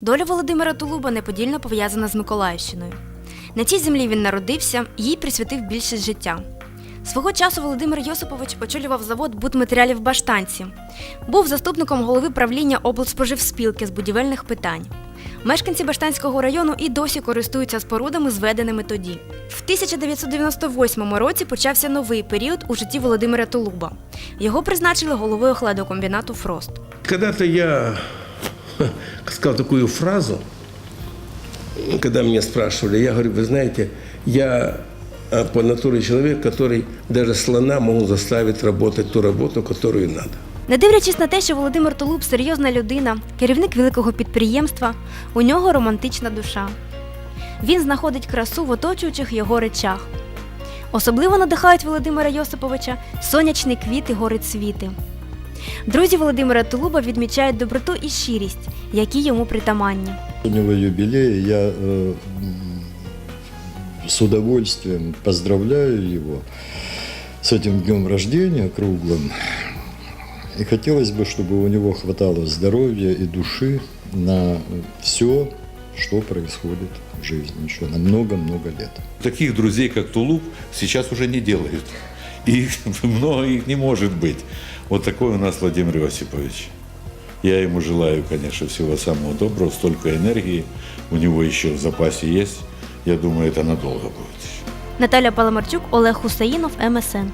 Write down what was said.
Доля Володимира Тулуба неподільно пов'язана з Миколаївщиною. На цій землі він народився, їй присвятив більшість життя. Свого часу Володимир Йосипович очолював завод будматеріалів Баштанці. Був заступником голови правління облспоживспілки з будівельних питань. Мешканці Баштанського району і досі користуються спорудами, зведеними тоді. В 1998 році почався новий період у житті Володимира Тулуба. Його призначили головою хладокомбінату Фрост. Когда-то я сказал такую фразу, когда меня спрашивали, я говорю, вы знаете, я по натуре человек, который даже слона могу заставить работать ту работу, которую надо. Не дивлячись на те, що Володимир Тулуб серйозна людина, керівник великого підприємства, у нього романтична душа. Він знаходить красу в оточуючих його речах. Особливо надихають Володимира Йосиповича сонячний квіт і гори цвіти. Друзі Володимира Тулуба відмічають доброту і щирість, які йому притаманні. У него юбилей, я э, м, с удовольствием поздравляю его с этим днем рождения круглым. И хотелось бы, чтобы у него хватало здоровья и души на все, что происходит в жизни еще на много-много лет. Таких друзей, как Тулуп, сейчас уже не делают. И их, много их не может быть. Вот такой у нас Владимир Иосипович. Я ему желаю, конечно, всего самого доброго, столько энергии. У него еще в запасе есть. Я думаю, это надолго будет. Наталя Паламарчук, Олег Хусаїнов, МСН.